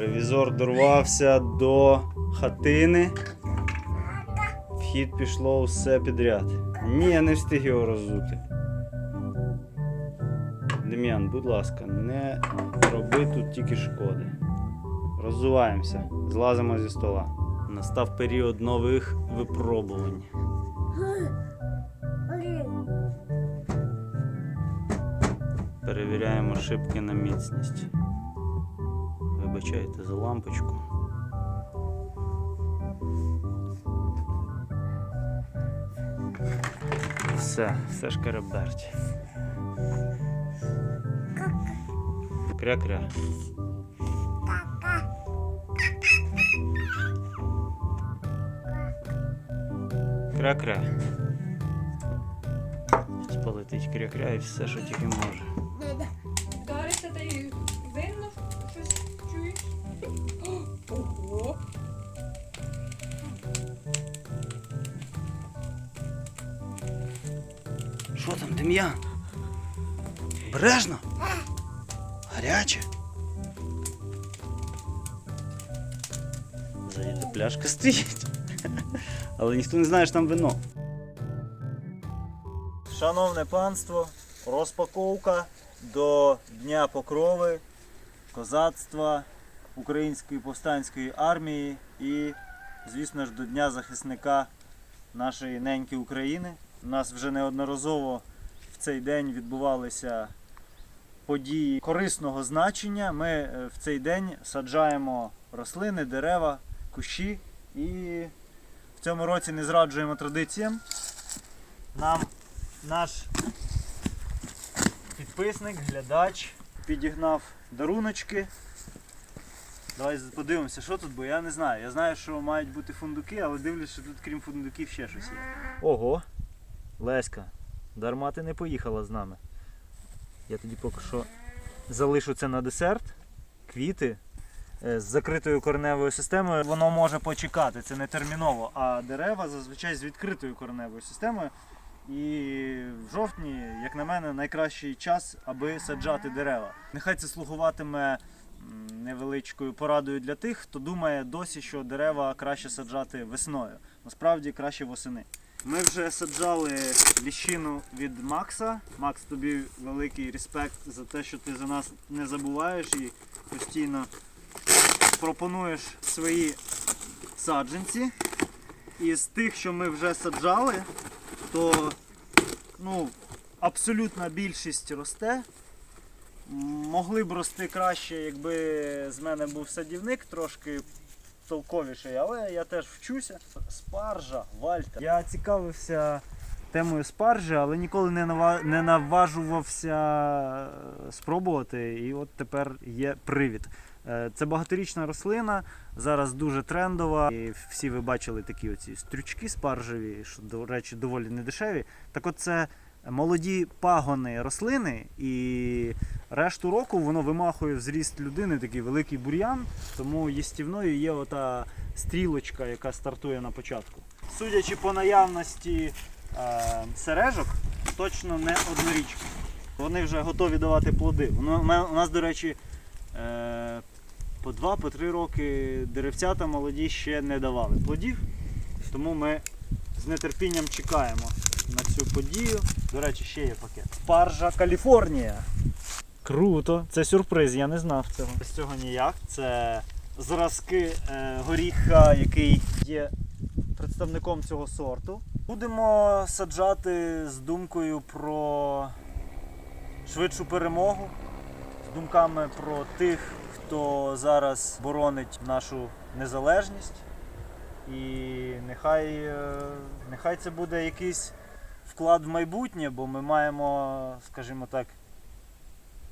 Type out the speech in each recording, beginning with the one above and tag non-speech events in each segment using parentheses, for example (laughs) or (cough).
Ревізор дорвався до хатини. Вхід пішло усе підряд. Ні, я не встиг його роззути. Дем'ян, будь ласка, не роби тут тільки шкоди. Роззуваємося, злазимо зі стола. Настав період нових випробувань. Перевіряємо шибки на міцність. Вибачайте за лампочку. Все, все ж. Кря-кря. Кря-кря. Полетить кря-кря і все, що тільки може. Дем'ян? Бережно? Гаряче. Та пляшка стоїть. Але ніхто не знає, що там вино. Шановне панство, розпаковка до Дня Покрови, козацтва Української повстанської армії і, звісно ж, до Дня захисника нашої неньки України. У нас вже неодноразово цей день відбувалися події корисного значення. Ми е, в цей день саджаємо рослини, дерева, кущі і в цьому році не зраджуємо традиціям. Нам наш підписник, глядач підігнав даруночки. Давай подивимося, що тут, бо я не знаю. Я знаю, що мають бути фундуки, але дивлюсь, що тут крім фундуків ще щось є. Ого, Леська, дарма ти не поїхала з нами. Я тоді поки що залишу це на десерт. Квіти е, з закритою кореневою системою. Воно може почекати, це не терміново. А дерева зазвичай з відкритою кореневою системою. І в жовтні, як на мене, найкращий час, аби саджати дерева. Нехай це слугуватиме невеличкою порадою для тих, хто думає досі, що дерева краще саджати весною. Насправді краще восени. Ми вже саджали ліщину від Макса. Макс, тобі великий респект за те, що ти за нас не забуваєш і постійно пропонуєш свої саджанці. І з тих, що ми вже саджали, то ну, абсолютна більшість росте. Могли б рости краще, якби з мене був садівник трошки толковіший, але я теж вчуся. Спаржа, вальта. Я цікавився темою спаржі, але ніколи не наважувався е, спробувати. І от тепер є привід. Е, Це багаторічна рослина, зараз дуже трендова. І всі ви бачили такі оці стрючки спаржеві, що, до речі, доволі недешеві. Так от це молоді пагони рослини, і решту року воно вимахує зріст людини такий великий бур'ян, тому їстівною є ота стрілочка, яка стартує на початку. Судячи по наявності е, сережок, точно не однорічки. Вони вже готові давати плоди. У нас, до речі, е, по 2-3 роки деревцята молоді ще не давали плодів, тому ми з нетерпінням чекаємо на цю подію. До речі, ще є пакет. Спаржа Каліфорнія. Круто, це сюрприз, я не знав цього. Без цього ніяк. Це зразки е, горіха, який є представником цього сорту. Будемо саджати з думкою про швидшу перемогу, з думками про тих, хто зараз боронить нашу незалежність. І нехай, е, нехай це буде якийсь вклад в майбутнє, бо ми маємо, скажімо так,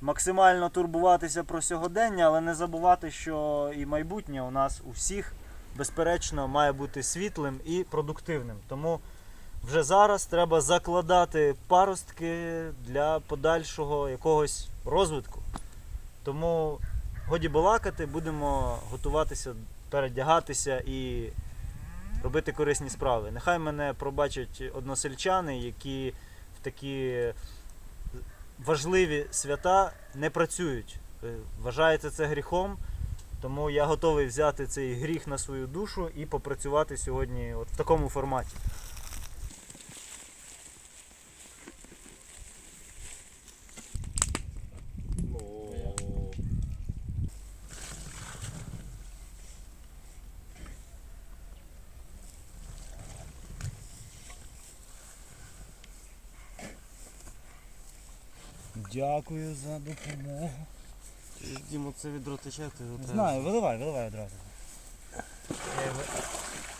максимально турбуватися про сьогодення, але не забувати, що і майбутнє у нас у всіх, безперечно, має бути світлим і продуктивним. Тому вже зараз треба закладати паростки для подальшого якогось розвитку. Тому годі балакати, будемо готуватися, передягатися і робити корисні справи. Нехай мене пробачать односельчани, які в такі важливі свята не працюють. Вважається Вважаєте це гріхом. Тому я готовий взяти цей гріх на свою душу і попрацювати сьогодні от в такому форматі. Дякую за допомогу. Дімо, це відро тече, ти його треба- Знаю, виливай, виливай одразу. Я його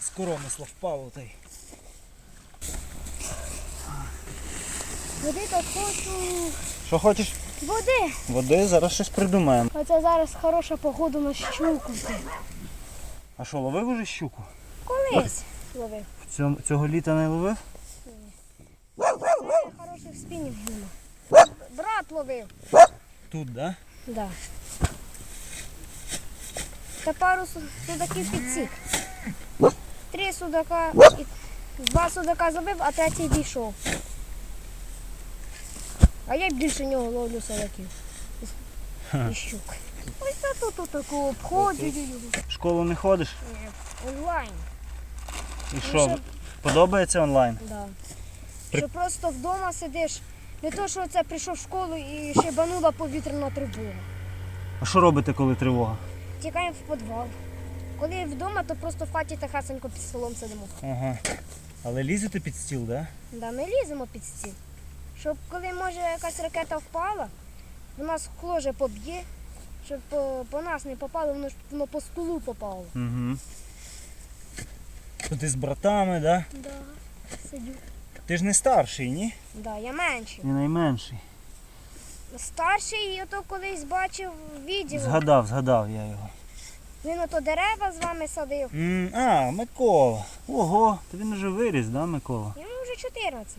з коромисла впало та й. Води так хочу. Що хочеш? Води. Води, зараз щось придумаємо. Оце зараз хороша погода на щуку. А що, ловив уже щуку? Колись ловив. Цього, цього літа не ловив? Це хороший спінінг було. Брат. Тут, да? Да. Та пару судаків підсік. Три судака і два судака забив, а третій дійшов. А я більше нього ловлю судаків. І- щук. Ось це тут отаку обходжую його. В школу не ходиш? Е, Онлайн. І Ну, що, подобається онлайн? Да. При- Що просто вдома сидиш, не то, що це прийшов в школу і ще банула повітряна тривога. А що робите, коли тривога? Тікаємо в підвал. Коли вдома, то просто в хаті тихесенько під столом сидимо. Ага. Але лізете під стіл, да? Да, ми ліземо під стіл. Щоб коли може якась ракета впала, вона скло же поб'є, щоб по, по нас не попало, воно, ж- воно по столу попало. Угу. То ти з братами, да? Да, сидю. Ти ж не старший, ні? Да, я менший. І найменший. Старший, і ото колись бачив відео. Згадав, згадав я його. Він ото дерева з вами садив. М, А, Микола. Ого, то він вже виріс, да, Микола? Йому вже 14.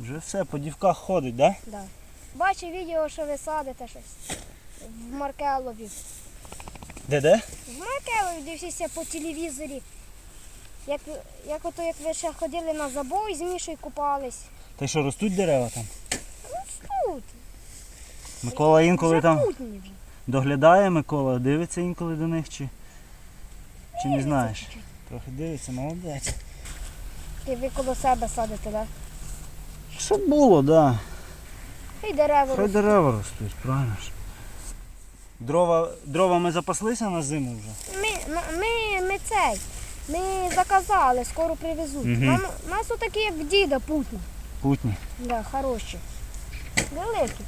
Вже все, по дівках ходить, да? Да. Бачив відео, що ви садите щось. В Маркелові. Де де? В Маркелові дивився по телевізорі. Як, як ото як ви ще ходили на забой з Мішою купались. Та що, ростуть дерева там? Тут. Микола інколи там вже. доглядає, Микола, дивиться інколи до них чи, чи не знаєш? Трохи дивиться, молодець. І ви коло себе садите, так? Що було, да. Да? І дерева. Хай ростуть. дерева ростуть, правильно ж. Дрова, дрова ми запаслися на зиму вже. Ми, ми, ми цей. Ми заказали, скоро привезуть. Мгм. Нам, нас отакі, як в діда путні. Путні. Да, хороші. Великі.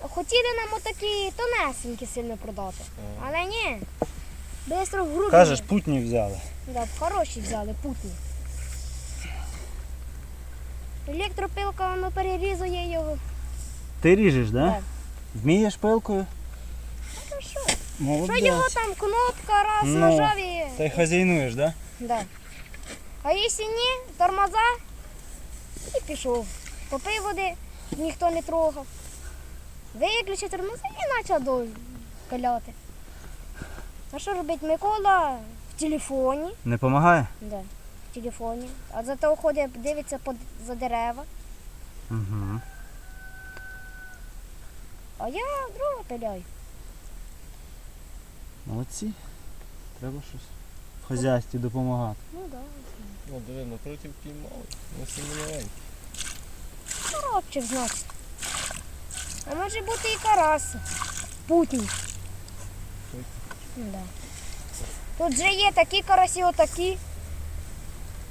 Хотіли нам отакі тонесенькі сильно продати. Але ні. Бистро в. Кажеш, путні взяли. Да, хороші взяли, путні. Електропилка воно перерізує його. Ти ріжеш, да? Так. Вмієш пилкою? Молодець. Що його там кнопка, раз Ну, нажав і. Та й хазяйнуєш, да? Да. А якщо ні, тормоза і пішов. Попив води, ніхто не трогав. Виключив тормоза і почав до каляти. А що робить Микола в телефоні? Не допомагає? Да, в телефоні. А зато ходить, дивиться под, за дерева. Угу. А я дрова пиляю. Молодці. Треба щось в хазяйстві допомагати. Ну так. Да. Ну, диви, напротив піймали. Ну, сильно маленький. Коробчик, значить. А може бути і карась. Путній. Да. Тут же є такі карасі, отакі.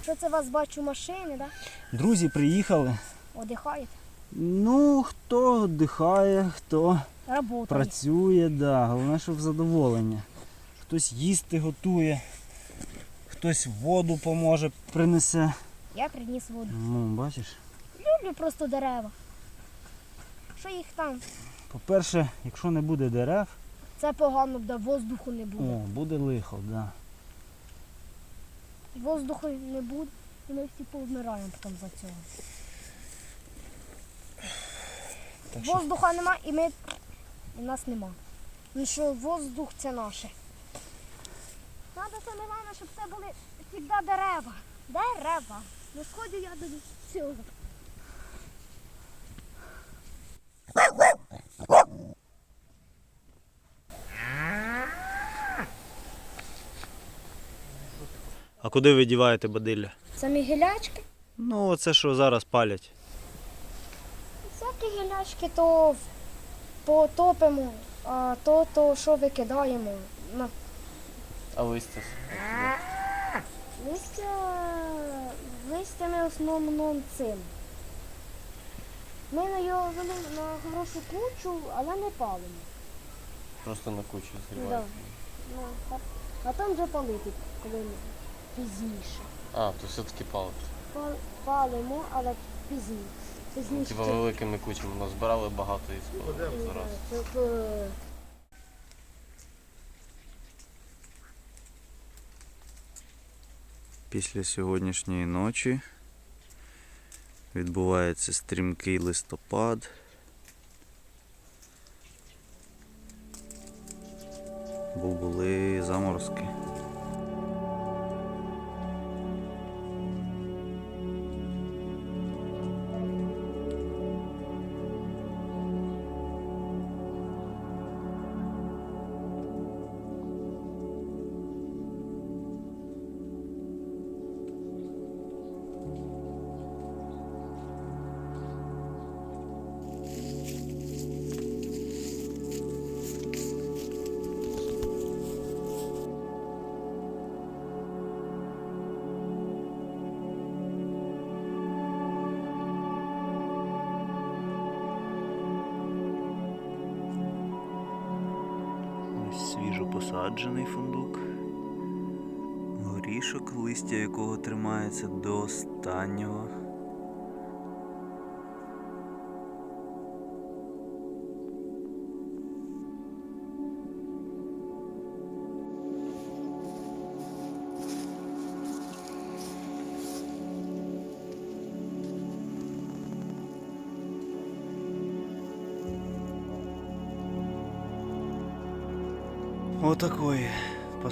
Що це вас бачу машини, да? Друзі приїхали. Одихаєте. Ну, хто віддихає, хто Работають. працює, да. Головне, щоб задоволення. Хтось їсти готує, хтось воду поможе, принесе. Я приніс воду. Ну, бачиш. Люблю просто дерева. Що їх там? По-перше, якщо не буде дерев, Це погано буде, воздуху не о, буде. буде лихо, да. Воздуху не буде, і ми всі повмираємо потім за цього. Так що Воздуха нема і ми у нас нема. Ну що воздух це наше. Треба це не головне, щоб це були завжди дерева. Дерева. Не сходю я до цього. А куди ви діваєте бадилля? Самі гілячки. Ну, оце що зараз палять. Всякі гілячки, то потопимо, а то, то що викидаємо. На А листя? листя, листя ми в основному цим. Ми на його вели на хорошу кучу, але не палимо. Просто на кучу Да. Ну, а- а там вже палити, коли пізніше. А, то все-таки палить. Пал- Палимо, але пізніше. Типа великими кучами назбирали багато і спалили зараз. Після сьогоднішньої ночі відбувається стрімкий листопад. Бо були заморозки. Посаджений фундук. Горішок, листя якого тримається до останнього.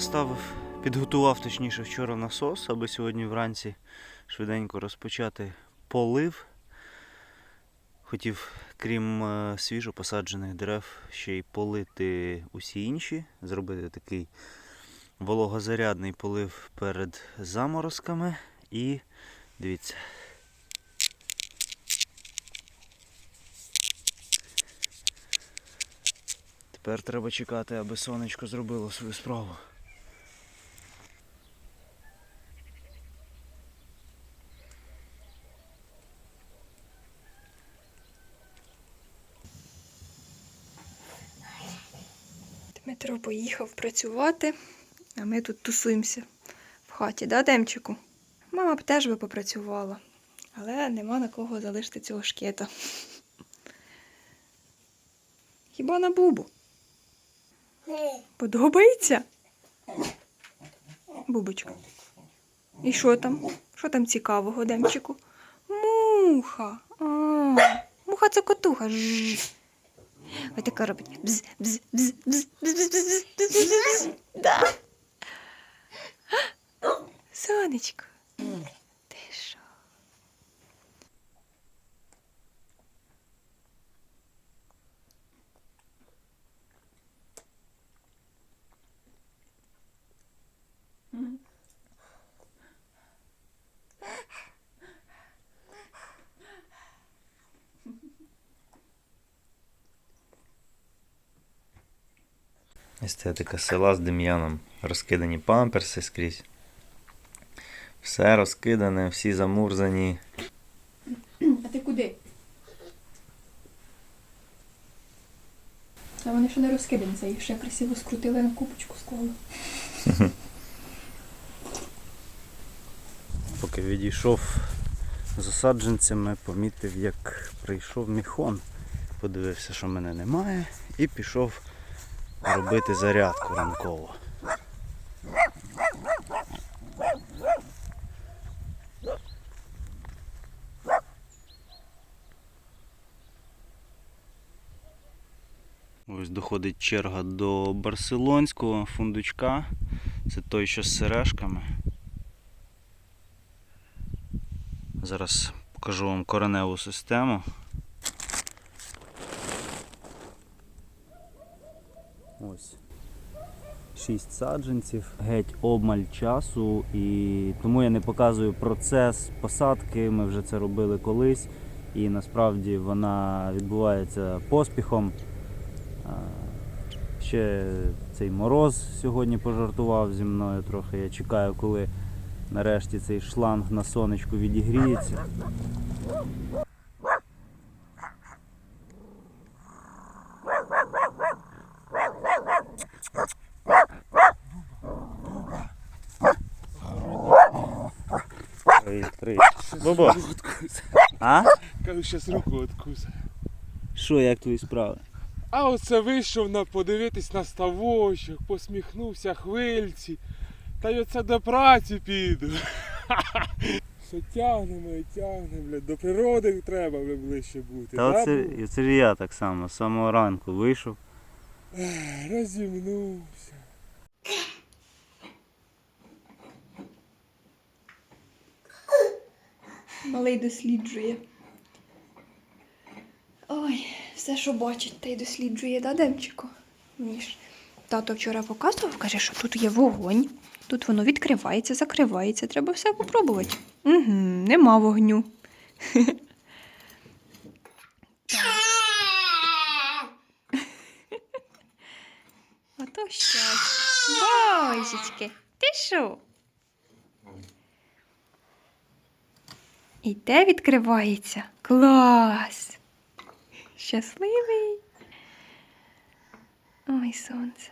Поставив, підготував точніше вчора насос, аби сьогодні вранці швиденько розпочати полив. Хотів, крім е, свіжо посаджених дерев, ще й полити усі інші, зробити такий вологозарядний полив перед заморозками. І дивіться. Тепер треба чекати, аби сонечко зробило свою справу. Поїхав працювати, а ми тут тусуємося в хаті, да, Демчику? Мама б теж би попрацювала, але нема на кого залишити цього шкета. Хіба на бубу? Подобається? Бубочка. І що там? Що там цікавого, Демчику? Муха. А, муха це котуха. Жжж. Ось така робить. Бз, бз, бз, бз, бз, бз, бз, бз, бз, бз. Да. (laughs) Сонечко. Естетика села з Дем'яном. Розкидані памперси скрізь. Все розкидане, всі замурзані. А ти куди? А вони ще не розкидані, це їх ще красиво скрутили на купочку склали. (laughs) Поки відійшов з осадженцями, помітив, як прийшов міхон. Подивився, що мене немає, і пішов робити зарядку ранкову. Ось доходить черга до барселонського фундучка. Це той, що з сережками. Зараз покажу вам кореневу систему. Ось. 6 саджанців, геть обмаль часу, і тому я не показую процес посадки. Ми вже це робили колись, і насправді вона відбувається поспіхом. Ще цей мороз сьогодні пожартував зі мною трохи. Я чекаю, коли нарешті цей шланг на сонечку відігріється. Три, три. Бобо. А? Кажу, щас руку откусить. Що, як твої справи? А оце вийшов на подивитись на ставочок, посміхнувся хвильці. Та й оце до праці піду. (laughs) Все тягнемо і тягнемо, блядь. До природи треба бля, ближче бути. Та да, оце, бо? і це ж я так само, з самого ранку вийшов. Розімнувся. Малий досліджує. Ой, все, що бачить, та й досліджує, да, Демчику? Мені тато вчора показував, каже, що тут є вогонь. Тут воно відкривається, закривається. Треба все попробувати. Угу, нема вогню. (laughs) Ото (laughs) щось. Божечки, ти що? І те відкривається. Клас! Щасливий. Ой, сонце.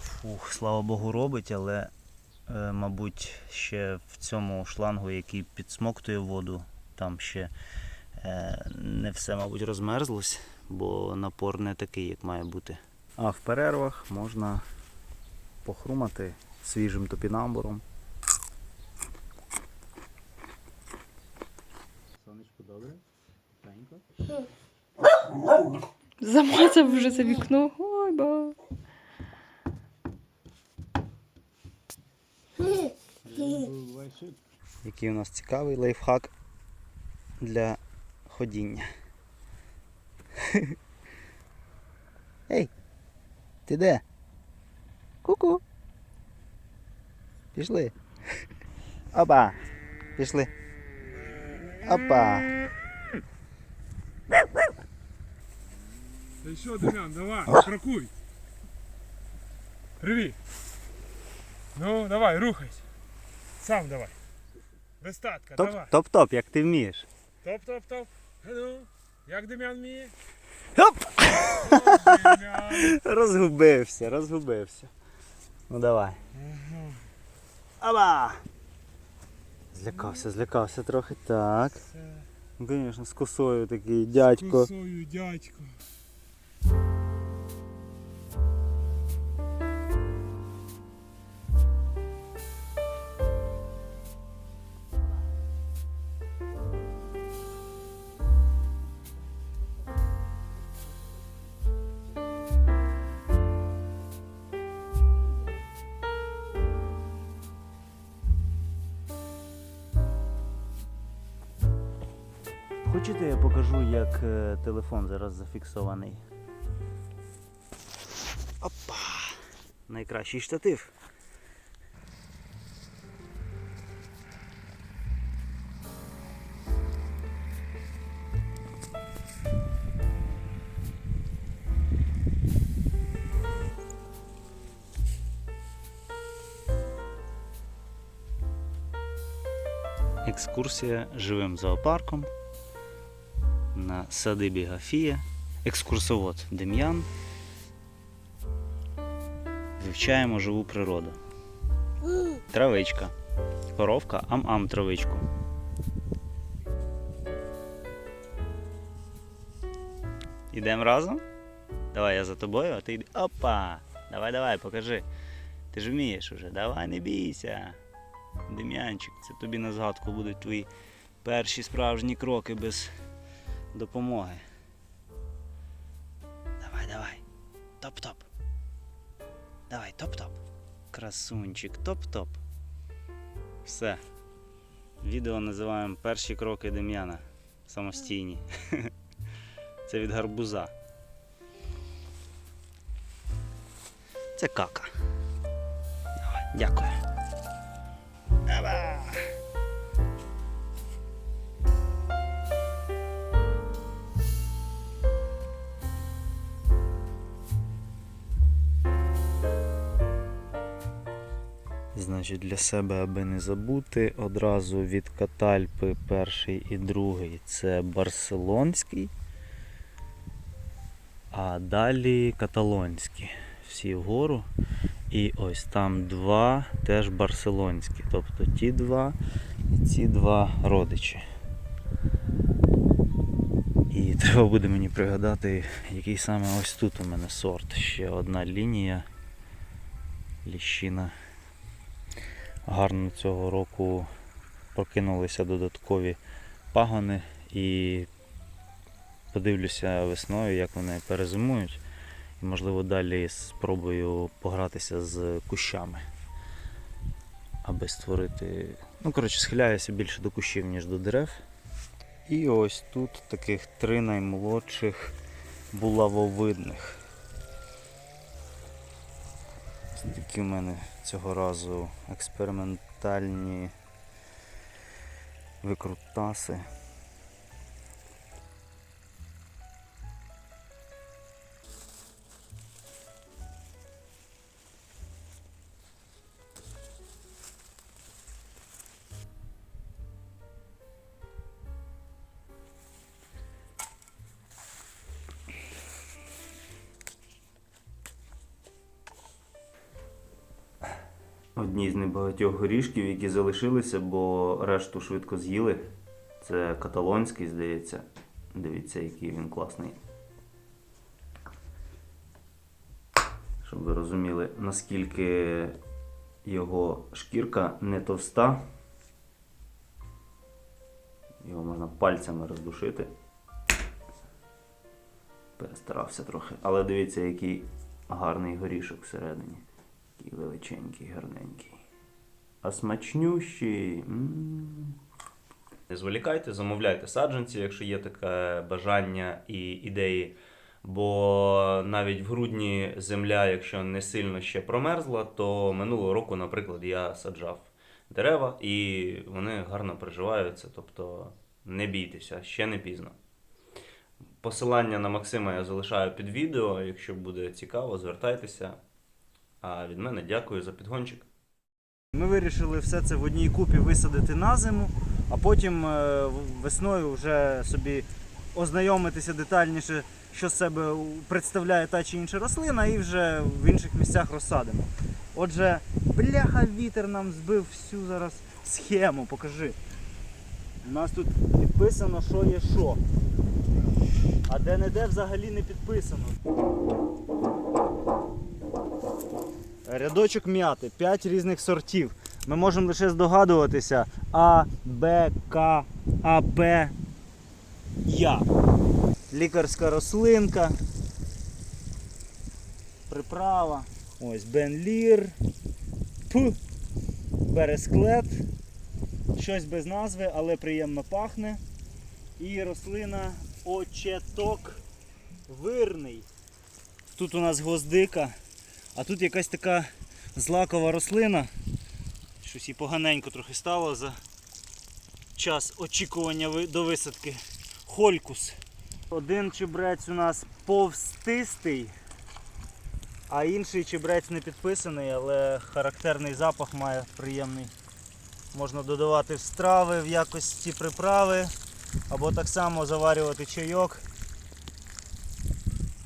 Фух, слава Богу, робить, але, е, мабуть, ще в цьому шлангу, який підсмоктує воду, там ще е, не все, мабуть, розмерзлось, бо напор не такий, як має бути. А в перервах можна похрумати свіжим топінамбуром. Сонечко добре? Замацав вже це вікно. Ой, ба. Який у нас цікавий лайфхак для ходіння. Ей, ти де? Ку-ку. Пішли. (laughs) Опа. Пішли. Опа. Та що, Дем'ян, давай, крокуй. Привіт. Ну, давай, рухайся. Сам давай. Без татка, давай. Топ-топ, як ти вмієш. Топ-топ-топ. Ну, Як Дем'ян вміє? Хоп! Розгубився, розгубився. Ну давай. Аба! Злякався, злякався трохи. Так. Ну, звісно, з косою такий дядько. косою дядько. Хочете, я покажу, як е, телефон зараз зафіксований. Опа! Найкращий штатив. Екскурсія живим зоопарком на садибі Гафія. Екскурсовод Дем'ян. Вивчаємо живу природу. Травичка. Коровка ам-ам травичку. Ідемо разом? Давай я за тобою, а ти йди. Опа! Давай, давай, покажи. Ти ж вмієш уже. Давай, не бійся. Дем'янчик, це тобі на згадку будуть твої перші справжні кроки без допомоги. Давай, давай. Топ-топ. Давай, топ-топ. Красунчик, топ-топ. Все. Відео називаємо Перші кроки Дем'яна. Самостійні. (laughs) Це від гарбуза. Це кака. Давай, дякую. Еба! Значить, для себе, аби не забути, одразу від Катальпи перший і другий це барселонський, а далі каталонський. Всі вгору. І ось там два теж барселонські. Тобто ті два і ці два родичі. І (laughs) треба буде мені пригадати, який саме ось тут у мене сорт. Ще одна лінія. Ліщина гарно цього року прокинулися додаткові пагони і подивлюся весною, як вони перезимують. І можливо далі спробую погратися з кущами, аби створити. Ну, коротше, схиляюся більше до кущів, ніж до дерев. І ось тут таких три наймолодших булавовидних. Такі в мене цього разу експериментальні викрутаси. Небагатьох горішків, які залишилися, бо решту швидко з'їли. Це каталонський, здається. Дивіться, який він класний. Щоб ви розуміли, наскільки його шкірка не товста. Його можна пальцями роздушити. Перестарався трохи. Але дивіться, який гарний горішок всередині. Такий величенький, гарненький. А смачнющий. Не зволікайте, замовляйте саджанці, якщо є таке бажання і ідеї. Бо навіть в грудні земля, якщо не сильно ще промерзла, то минулого року, наприклад, я саджав дерева і вони гарно приживаються. Тобто не бійтеся, ще не пізно. Посилання на Максима я залишаю під відео. Якщо буде цікаво, звертайтеся. А від мене дякую за підгончик. Ми вирішили все це в одній купі висадити на зиму, а потім е, весною вже собі ознайомитися детальніше, що з себе представляє та чи інша рослина, і вже в інших місцях розсадимо. Отже, бляха, вітер нам збив всю зараз схему, покажи. У нас тут підписано, що є що. А де-не-де взагалі не підписано. Рядочок м'яти, 5 різних сортів. Ми можемо лише здогадуватися А, Б, К, А, П, Я. Лікарська рослинка. Приправа. Ось Бенлір. П. Бересклет. Щось без назви, але приємно пахне. І рослина очеток вирний. Тут у нас гвоздика. А тут якась така злакова рослина. Щось і поганенько трохи стало за час очікування до висадки. Холькус. Один чебрець у нас повстистий, а інший чебрець не підписаний, але характерний запах має приємний. Можна додавати в страви в якості приправи, або так само заварювати чайок.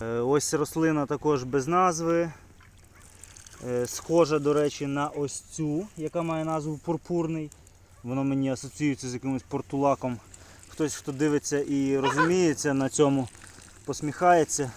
Е, Ось рослина також без назви. Е, Схожа, до речі, на ось цю, яка має назву пурпурний. Воно мені асоціюється з якимось портулаком. Хтось, хто дивиться і розуміється на цьому, посміхається.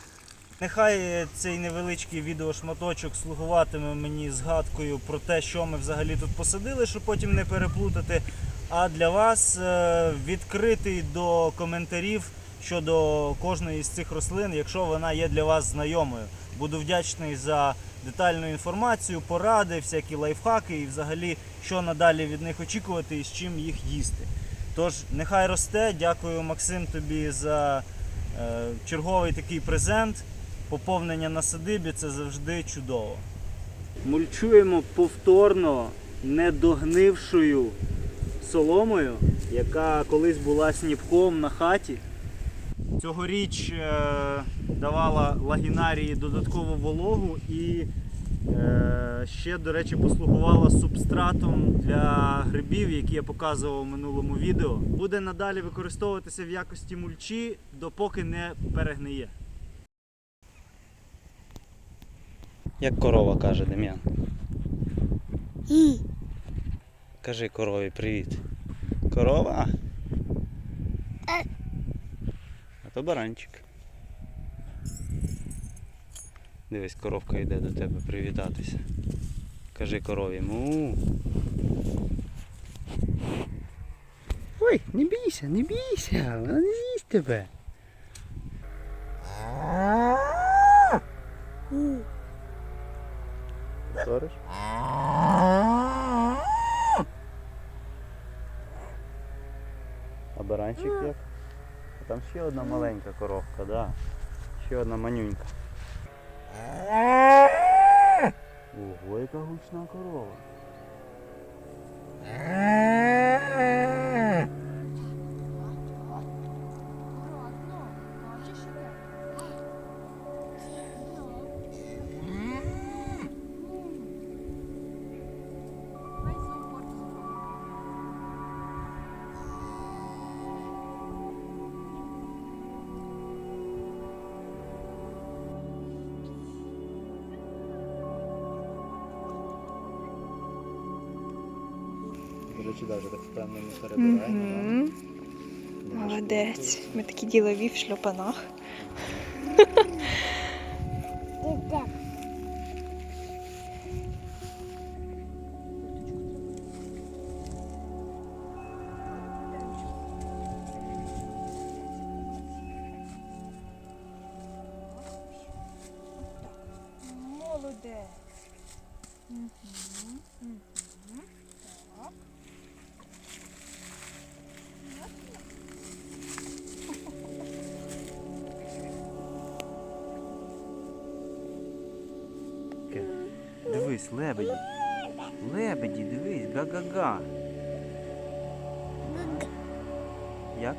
Нехай цей невеличкий відеошматочок слугуватиме мені згадкою про те, що ми взагалі тут посадили, щоб потім не переплутати. А для вас е, відкритий до коментарів щодо кожної з цих рослин, якщо вона є для вас знайомою. Буду вдячний за детальну інформацію, поради, всякі лайфхаки і взагалі, що надалі від них очікувати і з чим їх їсти. Тож, нехай росте. Дякую, Максим, тобі за е, черговий такий презент. Поповнення на садибі це завжди чудово. Мульчуємо повторно недогнившою соломою, яка колись була сніпком на хаті. Цьогоріч е, давала лагінарії додаткову вологу і е, ще, до речі, послугувала субстратом для грибів, які я показував у минулому відео. Буде надалі використовуватися в якості мульчі, допоки не перегниє. Як корова каже Дем'ян. Кажи корові привіт. Корова. То баранчик. Дивись, коровка йде до тебе привітатися. Кажи корові му. Ой, не бійся, не бійся, вона не з'їсть тебе. Сориш? А баранчик як? Там ще одна маленька коровка, да. Ще одна манюнька. Ого, яка гучна корова. Речі, навіть так впевнено перебираємо. Угу. Молодець. Ми такі ділові в шльопанах. (laughs) Дивись, лебеді. Лебеді, дивись, га-га-га. Як?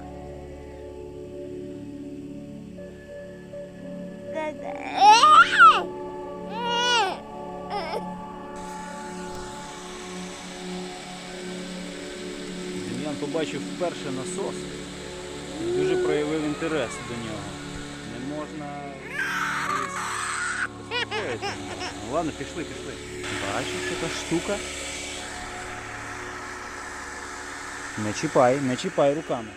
Дем'ян побачив вперше насос і дуже проявив інтерес до нього. Ну, ладно, пішли, пішли. Бачиш, яка штука. Не чіпай, не чіпай руками.